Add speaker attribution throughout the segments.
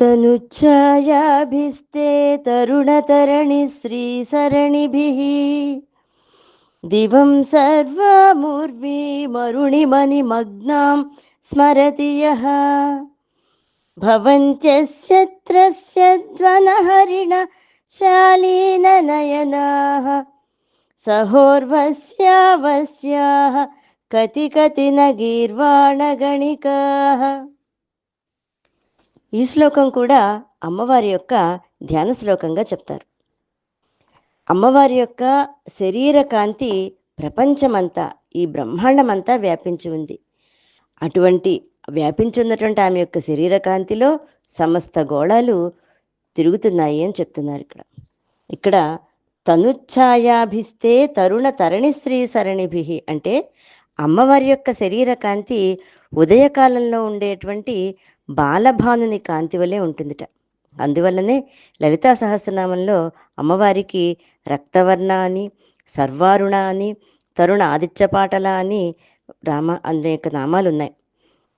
Speaker 1: तनुच्छायाभिस्ते तरुणतरणि श्रीसरणिभिः दिवं सर्वमुर्मी मरुणिमनिमग्नां स्मरति यः। भवन्त्यस्य त्रस्य ध्वनहरिण शालीननयनाः सहोर्वस्यावस्याः कति कति न गीर्वाणगणिकाः ఈ శ్లోకం కూడా అమ్మవారి యొక్క ధ్యాన శ్లోకంగా చెప్తారు. అమ్మవారి యొక్క శరీర కాంతి ప్రపంచమంతా ఈ బ్రహ్మాండమంతా వ్యాపించి ఉంది. అటువంటి వ్యాపించి ఉన్నటువంటి ఆమె యొక్క శరీర కాంతిలో సమస్త గోళాలు తిరుగుతున్నాయి అని చెప్తున్నారు ఇక్కడ. ఇక్కడ తనుఛాయాభిస్తే తరుణ తరణి స్త్రీ సరణిభి అంటే అమ్మవారి యొక్క శరీర కాంతి ఉదయకాలంలో ఉండేటువంటి బాలభానుని కాంతి వలె ఉంటుందిట. అందువల్లనే లలితా సహస్రనామంలో అమ్మవారికి రక్తవర్ణ అని సర్వారుణ అని తరుణ ఆదిత్యపాటల అని రామ అనేక నామాలు ఉన్నాయి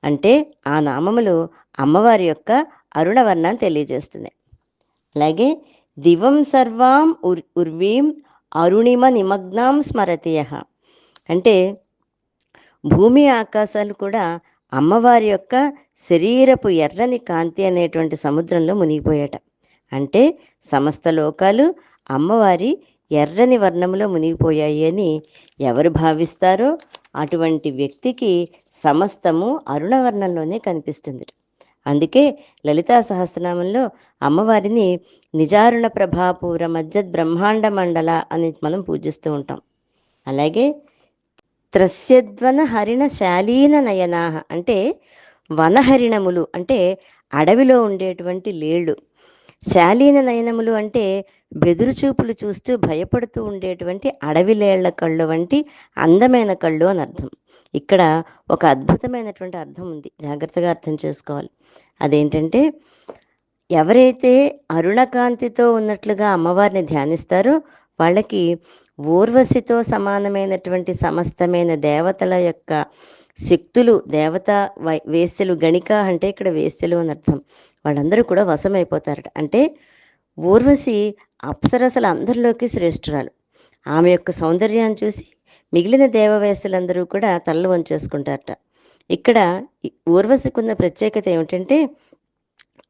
Speaker 1: అంటే ఆ నామములు అమ్మవారి యొక్క అరుణవర్ణాన్ని తెలియజేస్తున్నాయి. అలాగే దివం సర్వాం ఉర్ ఉర్వీం అరుణిమ నిమగ్నాం స్మరతియ. అంటే భూమి ఆకాశాలు కూడా అమ్మవారి యొక్క శరీరపు ఎర్రని కాంతి అనేటువంటి సముద్రంలో మునిగిపోయాట అంటే సమస్త లోకాలు అమ్మవారి ఎర్రని వర్ణంలో మునిగిపోయాయి అని ఎవరు భావిస్తారో అటువంటి వ్యక్తికి సమస్తము అరుణవర్ణంలోనే కనిపిస్తుంది. అందుకే లలితా సహస్రనామంలో అమ్మవారిని నిజారుణ ప్రభాపూర మజ్జద్ బ్రహ్మాండ మండల అని మనం పూజిస్తూ ఉంటాం. అలాగే త్రస్యధ్వన హరిణ శాలీన నయనాహ అంటే వనహరిణములు అంటే అడవిలో ఉండేటువంటి లేళ్ళు. శాలీన నయనములు అంటే బెదురు చూపులు చూస్తూ భయపడుతూ ఉండేటువంటి అడవిలేళ్ళ కళ్ళు వంటి అందమైన కళ్ళు అని అర్థం. ఇక్కడ ఒక అద్భుతమైనటువంటి అర్థం ఉంది. జాగ్రత్తగా అర్థం చేసుకోవాలి. అదేంటంటే ఎవరైతే అరుణకాంతితో ఉన్నట్లుగా అమ్మవారిని ధ్యానిస్తారో వాళ్ళకి ఊర్వశితో సమానమైనటువంటి సమస్తమైన దేవతల యొక్క శక్తులు దేవత వై వేశ్యలు గణిక అంటే ఇక్కడ వేశ్యలు అని అర్థం. వాళ్ళందరూ కూడా వశమైపోతారట. అంటే ఊర్వశి అప్సరసలు అందరిలోకి శ్రేష్ఠురాలు. ఆమె యొక్క సౌందర్యాన్ని చూసి మిగిలిన దేవవేశలందరూ కూడా తలలు వంచేసుకుంటారట. ఇక్కడ ఊర్వశికున్న ప్రత్యేకత ఏమిటంటే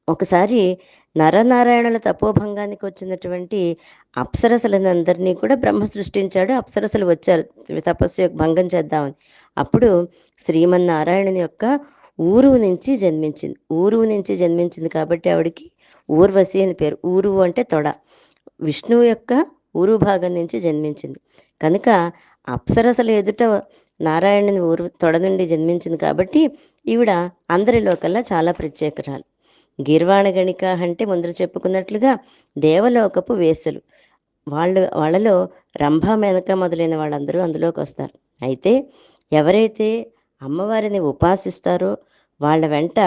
Speaker 1: ఒకసారి నరనారాయణుల తపోభంగానికి వచ్చినటువంటి అప్సరసలందరినీ కూడా బ్రహ్మ సృష్టించాడు. అప్సరసలు వచ్చారు. తపస్సు యొక్క భంగం చేద్దామని. అప్పుడు శ్రీమన్నారాయణుని యొక్క ఊరువు నుంచి జన్మించింది. ఊరువు నుంచి జన్మించింది కాబట్టి ఆవిడికి ఊర్వశి అని పేరు. ఊరువు అంటే తొడ. విష్ణువు యొక్క ఊరు భాగం నుంచి జన్మించింది. కనుక అప్సరసలు ఎదుట నారాయణుని ఊరు తొడ నుండి జన్మించింది కాబట్టి ఈవిడ అందరిలోకల్లా చాలా ప్రత్యేకరాలు. గీర్వాణ గణిక అంటే ముందర చెప్పుకున్నట్లుగా దేవలోకపు వేసులు వాళ్ళు వాళ్ళలో రంభ మెనక మొదలైన వాళ్ళందరూ అందులోకి వస్తారు అయితే ఎవరైతే అమ్మవారిని ఉపాసిస్తారో వాళ్ళ వెంట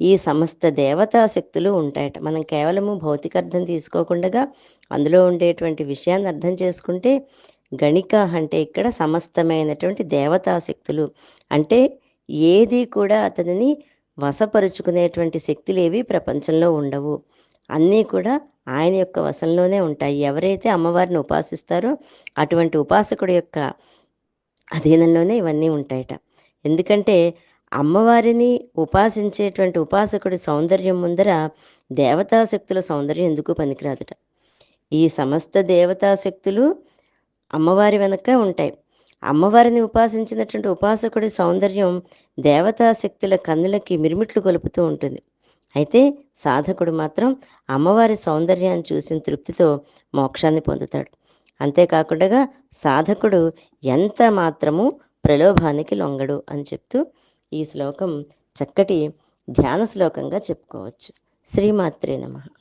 Speaker 1: ఈ సమస్త దేవతా శక్తులు ఉంటాయట. మనం కేవలము భౌతిక అర్థం తీసుకోకుండా అందులో ఉండేటువంటి విషయాన్ని అర్థం చేసుకుంటే గణిక అంటే ఇక్కడ సమస్తమైనటువంటి దేవతా శక్తులు. అంటే ఏది కూడా అతనిని వశపరుచుకునేటువంటి శక్తులు ఏవి ప్రపంచంలో ఉండవు. అన్నీ కూడా ఆయన యొక్క వశంలోనే ఉంటాయి. ఎవరైతే అమ్మవారిని ఉపాసిస్తారో అటువంటి ఉపాసకుడి యొక్క అధీనంలోనే ఇవన్నీ ఉంటాయట. ఎందుకంటే అమ్మవారిని ఉపాసించేటువంటి ఉపాసకుడి సౌందర్యం ముందర దేవతాశక్తుల సౌందర్యం ఎందుకు పనికిరాదట? ఈ సమస్త దేవతాశక్తులు అమ్మవారి వెనక ఉంటాయి. అమ్మవారిని ఉపాసించినటువంటి ఉపాసకుడి సౌందర్యం దేవతాశక్తుల కన్నులకి మిరుమిట్లు గొలుపుతూ ఉంటుంది. అయితే సాధకుడు మాత్రం అమ్మవారి సౌందర్యాన్ని చూసిన తృప్తితో మోక్షాన్ని పొందుతాడు. అంతేకాకుండా సాధకుడు ఎంత మాత్రము ప్రలోభానికి లొంగడు అని చెప్తూ ఈ శ్లోకం చక్కటి ధ్యాన శ్లోకంగా చెప్పుకోవచ్చు. శ్రీమాత్రే నమః.